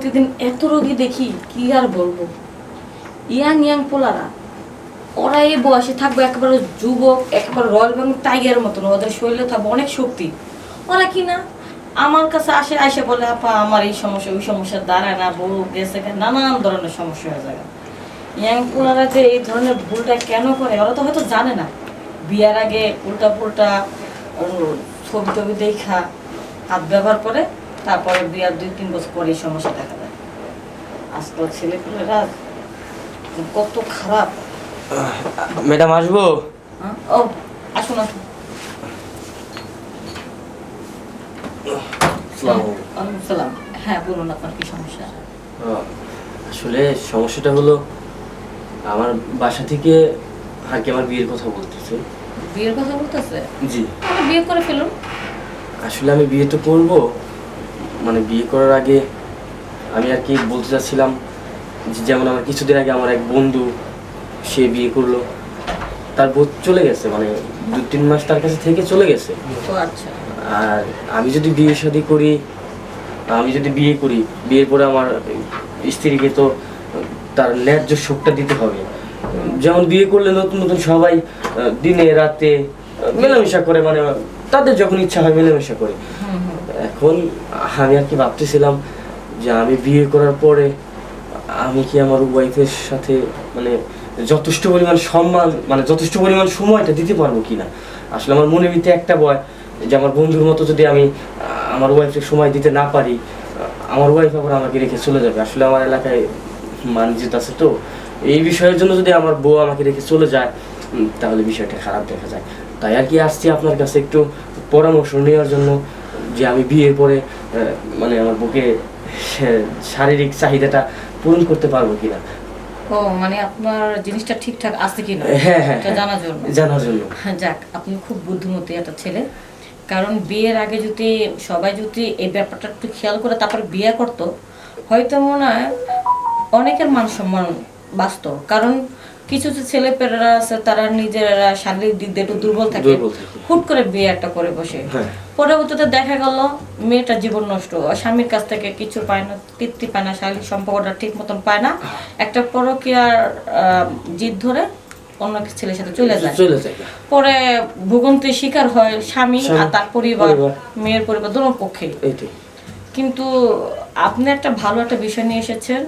প্রতিদিন এত রোগী দেখি, কি আর বলব? ইয়াং ইয়াং পোলারা। ওরা এই বয়সে থাকবে একেবারে যুবক, একেবারে রয়্যাল বেঙ্গল টাইগার মতন, ওদের শরীরে থাকবে অনেক শক্তি। ওরা কি না? আমার কাছে আসে আসে বলে, আপা, আমার এই সমস্যা, ওই সমস্যা দাঁড়ায় না, বউ গেছে নানান ধরনের সমস্যা হয়ে যায়। ইয়াং পোলারা যে এই ধরনের ভুলটা কেন করে, ওরা তো হয়তো জানে না। বিয়ার আগে উল্টা পুল্টা ছবি টবি দেখা, হাত ব্যবহার করে তারপরে বিয়ার দুই তিন বছর পরে এই সমস্যা দেখা যায় আজকাল ছেলেপুলেরা কত খারাপ। ম্যাডাম আসব? হ্যাঁ? ও আসুন আসুন। হ্যাঁ বলুন আপনার কি সমস্যা? আসলে সমস্যাটা হলো আমার বাসা থেকে আর কি আমার বিয়ের কথা বলতেছে। বিয়ের কথা বলতেছে? জি। বিয়ে করে ফেলুন। আসলে আমি বিয়ে তো করব মানে বিয়ে করার আগে আমি আর কি বলতে চাচ্ছিলাম যেমন আমার কিছুদিন আগে আমার এক বন্ধু সে বিয়ে করল। তার বউ চলে গেছে মানে দু তিন মাস তার কাছে থেকে চলে গেছে। আচ্ছা। আর আমি যদি বিয়ে শাদী করি আমি যদি বিয়ে করি বিয়ের পরে আমার স্ত্রীকে তো তার ন্যায্য সুখটা দিতে হবে। যেমন বিয়ে করলে নতুন নতুন সবাই দিনে রাতে মেলামেশা করে মানে তাদের যখন ইচ্ছা হয় মেলামেশা করে। এখন আমি আর কি ভাবতেছিলাম যে আমি বিয়ে করার পরে আমি কি আমার ওয়াইফের সাথে মানে যথেষ্ট পরিমাণ সম্মান মানে যথেষ্ট পরিমাণ সময়টা দিতে পারব কি না আসলে আমার মনে ভিতরে একটা ভয় যে আমার বন্ধুর মতো যদি আমি আমার ওয়াইফকে সময় দিতে না পারি আমার ওয়াইফ আবার আমাকে রেখে চলে যাবে। আসলে আমার এলাকায় মানজিত আছে তো। এই বিষয়ের জন্য যদি আমার বউ আমাকে রেখে চলে যায় তাহলে বিষয়টা খারাপ দেখা যায়। তাই আর কি আসছি আপনার কাছে একটু পরামর্শ নেওয়ার জন্য। যে আমি বিয়ের পরে মানে আমার বুকে শারীরিক চাহিদাটা পূরণ করতে পারব কিনা। ও মানে আপনার জিনিসটা ঠিকঠাক আছে কিনা? হ্যাঁ হ্যাঁ হ্যাঁ। জানার জন্য? জানার জন্য। হ্যাঁ, যাক আপনি খুব বুদ্ধিমতী একটা ছেলে। কারণ বিয়ের আগে যদি সবাই যদি এই ব্যাপারটা একটু খেয়াল করে তারপর বিয়ে করতো হয়তো মনে হয় অনেকের মান সম্মান বাঁচত। কারণ কিছু যে ছেলে পেলেরা আছে তারা নিজেরা শারীরিক দিক দিয়ে একটু দুর্বল থাকে। হুট করে বিয়ে একটা করে বসে। পরবর্তীতে দেখা গেল মেয়েটা জীবন নষ্ট। স্বামীর কাছ থেকে কিছু পায় না তৃপ্তি পায় না শারীরিক সম্পর্কটা ঠিক মতন পায় না। একটা পরকীয়ার জিদ ধরে অন্য ছেলের সাথে চলে যায়। পরে ভোগান্তির শিকার হয় স্বামী আর তার পরিবার। মেয়ের পরিবার দুটো পক্ষে কিন্তু আপনি একটা ভালো একটা বিষয় নিয়ে এসেছেন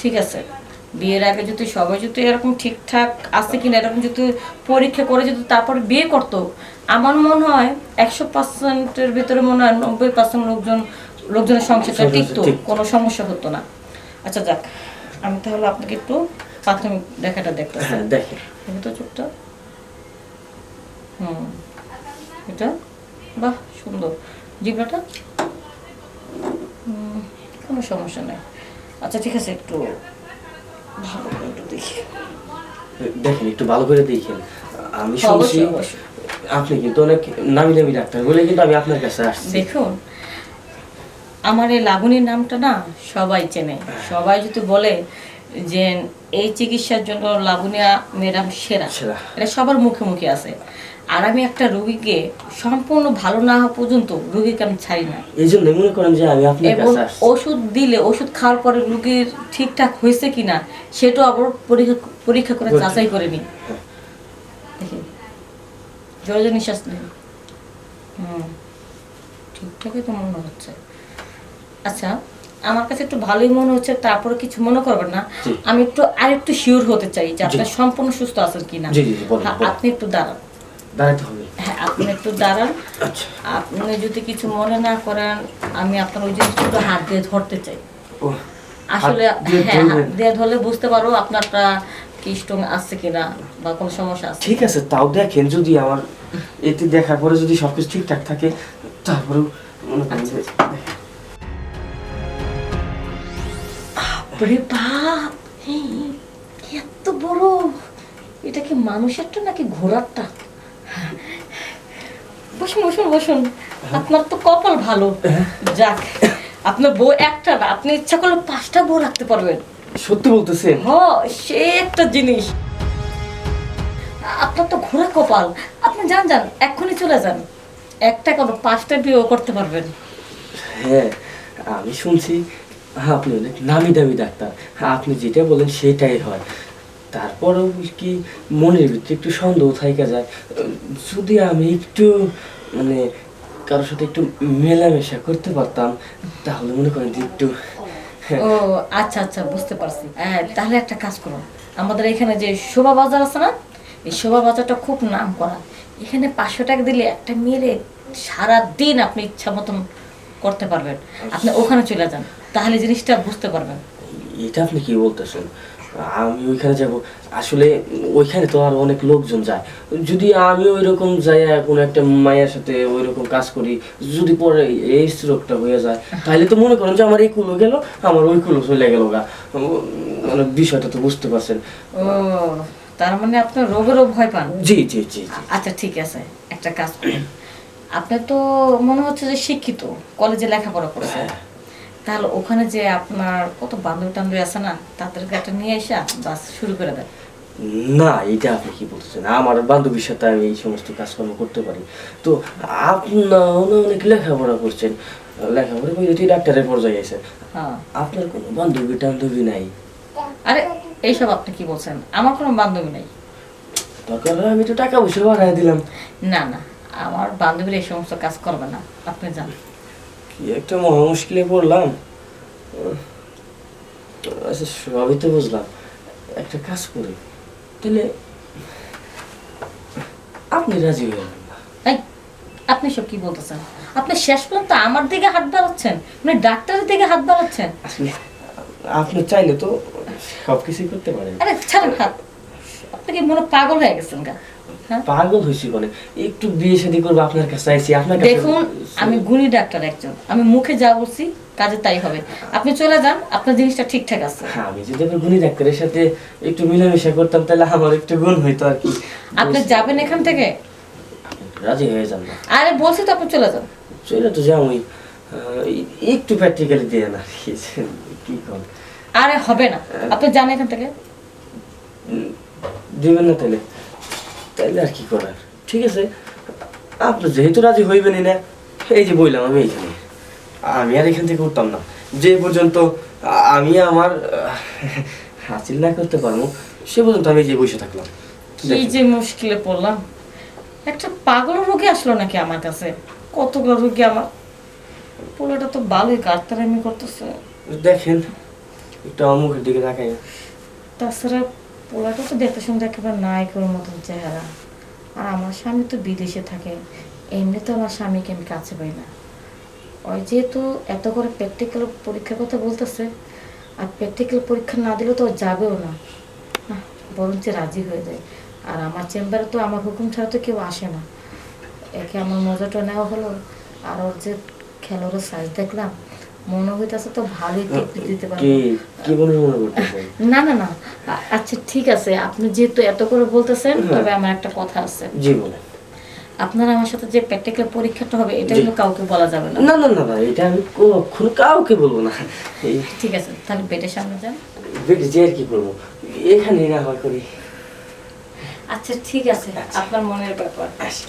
ঠিক আছে। বিয়ের আগে যদি সবাই যদি এরকম ঠিকঠাক আছে কিনা এরকম যদি পরীক্ষা করে যদি তারপরে বিয়ে করতো আমার মনে হয় একশো পার্সেন্টের ভিতরে মনে হয় নব্বই পার্সেন্ট লোকজন লোকজনের সংসারটা সংসার টিকতো কোনো সমস্যা হতো না। আচ্ছা যাক আমি তাহলে আপনাকে একটু প্রাথমিক দেখাটা দেখতেছি হ্যাঁ দেখি। তো চোখটা। হুম এটা? বাহ সুন্দর। জিব্রাটা? কোনো সমস্যা নেই। আচ্ছা ঠিক আছে একটু ভালো করে একটু দেখি। দেখেন একটু ভালো করে দেখেন। আমি শুনছি আপনি কিন্তু অনেক নামি দামি ডাক্তার বলে কিন্তু আমি আপনার কাছে আসছি। দেখুন আমার এই লাবণীর নামটা না সবাই চেনে। সবাই যদি বলে যে এই চিকিৎসার জন্য লাবণিয়া ম্যাডাম সেরা সেরা। এটা সবার মুখে মুখে আছে। আর আমি একটা রোগীকে সম্পূর্ণ ভালো না হওয়া পর্যন্ত রোগীকে আমি ছাড়ি না এই জন্য মনে করেন যে আমি আপনার এবং কাছে আসছি ওষুধ দিলে ওষুধ খাওয়ার পরে রোগীর ঠিকঠাক হয়েছে কিনা সেটাও আবার পরীক্ষা পরীক্ষা করে পরীক্ষা। যাচাই করে নিই। দেখি জোরে নিঃশ্বাস নিন হুম ঠিকঠাকই তো মনে হচ্ছে আচ্ছা আমার কাছে একটু ভালোই মনে হচ্ছে তারপরে কিছু মনে করবেন না জি। আমি একটু আর একটু শিওর হতে চাই যে আপনি জি। সম্পূর্ণ সুস্থ আছেন কিনা জি, জি, জি, বলুন, হ্যাঁ, বলুন। আপনি একটু দাঁড়ান দাঁড়াতে হবে। হ্যাঁ আপনি একটু দাঁড়ান। আচ্ছা। আপনি যদি কিছু মনে না করেন আমি আপনার ওই জিনিসটা হাত দিয়ে ধরতে চাই। ও আসলে হ্যাঁ দিয়ে ধরলে বুঝতে পারব আপনারটা কি স্ট্রং আছে কিনা বা কোনো সমস্যা আছে। ঠিক আছে তাও দেখেন যদি আমার এতে দেখার পরে যদি সবকিছু ঠিকঠাক থাকে তারপরেও মনে বাপরে বাপ! এত বড়! এটা কি মানুষেরটা নাকি ঘোড়ারটা? বসুন বসুন বসুন। আপনার তো কপাল ভালো। যাক আপনার বউ একটা না আপনি ইচ্ছা করলে পাঁচটা বউ রাখতে পারবেন। সত্যি বলতেছেন? সে একটা জিনিস। আপনার তো ঘোড়া কপাল। আপনি যান যান এক্ষুনি চলে যান। একটা কোনো পাঁচটা বিয়েও করতে পারবেন। হ্যাঁ আমি শুনছি হ্যাঁ আপনি অনেক নামি দামি ডাক্তার। হ্যাঁ আপনি যেটা বলেন সেটাই হয়। তারপরেও কি মনের ভিতরে একটু সন্দেহ থাইকা যায়? যদি আমি একটু মানে কারোর সাথে একটু মেলামেশা করতে পারতাম তাহলে মনে করেন যে একটু ও আচ্ছা আচ্ছা বুঝতে পারছি। হ্যাঁ তাহলে একটা কাজ করুন আমাদের এখানে যে শোভা বাজার আছে না এই শোভা বাজারটা খুব নাম করা। এখানে পাঁচশো টাকা দিলে একটা মেরে সারা দিন আপনি ইচ্ছা মতন করতে পারবেন। আপনি ওখানে চলে যান তাহলে জিনিসটা বুঝতে পারবেন। এটা আপনি কি বলতেছেন? আমি ওইখানে যাব। আসলে ওইখানে তো আর অনেক লোকজন যায়। যদি আমি ওই রকম যাই কোনো একটা মায়ের সাথে ওই রকম কাজ করি যদি পরে এই রোগটা হয়ে যায় তাহলে তো মনে করেন যে আমার এই কুলো গেল আমার ওই কুলো চলে গেল গা। মানে বিষয়টা তো বুঝতে পারছেন। ও তার মানে আপনার রোগেরও ভয় পান? জি জি জি জি। আচ্ছা ঠিক আছে একটা কাজ করুন। আপনি তো মনে হচ্ছে যে শিক্ষিত কলেজে লেখাপড়া করেছেন। হ্যাঁ। তাহলে ওখানে যে আপনার কত বান্ধবী টান্ধবী আছে না তাদেরকে একটা নিয়ে এসে বাস শুরু করে দেন। না এটা আপনি কি বলতেছেন? আমার বান্ধবীর সাথে আমি এই সমস্ত কাজকর্ম করতে পারি। তো আপনার অনেক লেখাপড়া করছেন। লেখাপড়া করে তুই ডাক্তারের পর্যায়ে হ্যাঁ। আপনার কোনো বান্ধবী টান্ধবী নাই? আরে এইসব আপনি কি বলছেন? আমার কোনো বান্ধবী নেই। দরকার হলে আমি তো টাকা পয়সা বাড়াই দিলাম। না না আমার বান্ধবীর এই সমস্ত কাজ করবে না। আপনি যান। কি একটা মহা মুশকিলে পড়লাম? আচ্ছা সবই তো বুঝলাম। একটা কাজ করি। তাহলে আপনি রাজি হয়ে গেলেন আপনি সব কি বলতেছেন? আপনি শেষ পর্যন্ত আমার দিকে হাত বাড়াচ্ছেন? মানে ডাক্তারের দিকে হাত বাড়াচ্ছেন? আপনি চাইলে তো সব কিছুই করতে পারেন। আরে ছাড়েন হাত। আপনি কি মনে পাগল হয়ে গেছেন গা? পাগল হয়েছি কোনে একটু বিয়ে শাদী করব আপনার কাছে আইছি আপনার কাছে দেখুন আমি গুণী ডাক্তার একজন। আমি মুখে যা বলছি কাজে তাই হবে। আপনি চলে যান আপনার জিনিসটা ঠিকঠাক আছে। হ্যাঁ, আমি যদি আবার গুণী ডাক্তারের সাথে একটু মিলামেশা করতাম তাহলে আমার একটু গুণ হইতো আর কি। আপনি যাবেন এখান থেকে? রাজি হয়ে যান না। আরে বলছি তো আপনি চলে যান। চলে তো যাওই একটু প্র্যাকটিক্যালি দিয়ে না কি কর আরে হবে না। আপনি যান এখান থেকে। দিবেন না তাহলে। তাইলে আর কি করার? ঠিক আছে? আপনি যেহেতু রাজি হইবেনই না এই যে বললাম আমি এইখানে। আমি আর এখান থেকে উঠতাম না। যে পর্যন্ত আমি আমার হাসিল না করতে পারব সে পর্যন্ত আমি এই যে বসে থাকলাম। কি যে মুশকিলে পড়লাম। একটা পাগল রোগী আসলো নাকি আমার কাছে? কতগুলো রোগী আমার? পোলাটা তো ভালোই কাটতারামি করতেছে। দেখেন একটু আমার মুখের দিকে তাকাই তাছাড়া পোলাটা তো দেখতে শুনতে একেবারে নায়কের মতন চেহারা। আর আমার স্বামী তো বিদেশে থাকে এমনি তো আমার স্বামীকে আমি কাছে পাই না। ওই যেহেতু এত করে প্র্যাকটিক্যাল পরীক্ষার কথা বলতেছে, আর প্র্যাকটিক্যাল পরীক্ষা না দিলে তো যাবেও না। বরঞ্চ রাজি হয়ে যায়। আর আমার চেম্বারে তো আমার হুকুম ছাড়া তো কেউ আসে না। একে আমার মজাটা নেওয়া হলো, আর ওর যে খেলোয়াড়ের সাইজ দেখলাম মনে হইতেছে তো ভালোই দিতে পারব। কি মনে মনে করতেছেন না না না। আচ্ছা ঠিক আছে। আপনি যেহেতু এত করে বলতেছেন হ্যাঁ। তবে আমার একটা কথা আছে। জি বলেন। আপনার আমার সাথে যে প্র্যাকটিক্যাল পরীক্ষাটা হবে এটা কিন্তু কাউকে বলা যাবে না। না না না এটা আমি কখনো কাউকে বলব না। ঠিক আছে তাহলে বেডের সামনে যান। যে আর কি করব? এখানে না হয় করি। আচ্ছা ঠিক আছে। আচ্ছা। আপনার মনের ব্যাপার। আসি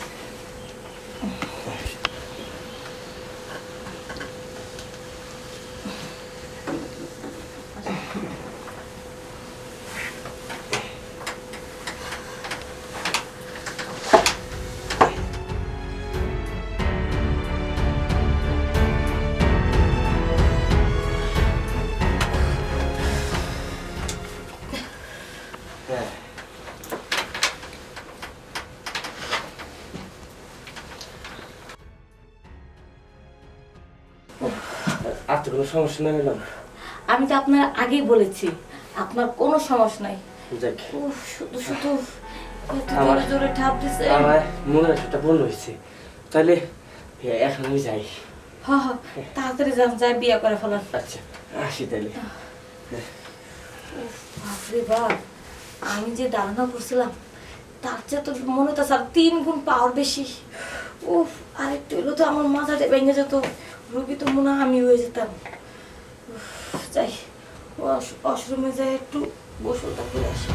হ্যাঁ। আর তো কোনো সমস্যা নেই ম্যাডাম। আমি তো আপনার আগেই বলেছি আপনার কোনো সমস্যা নাই। যাক। উফ, শুধু শুধু এত আমার- জোরে জোরে ঠাপ দিছে। আমার মনের একটা পূর্ণ হয়েছে। তাহলে এ, এখন আমি যাই। হ হ তাড়াতাড়ি যান যাই বিয়ে করে ফেলান। আচ্ছা আসি তাহলে বাপরে বাপ। আমি যে ধারণা করছিলাম, তার চেয়ে তো মনে হতো স্যার তিন গুণ পাওয়ার বেশি। উফ আরেকটু হলো তো আমার মাথাটা ভেঙে যেত, রুগী তো মনে আমি হয়ে যেতাম। যাই ওয়াশরুমে যাই একটু গোসলটা করে আসি।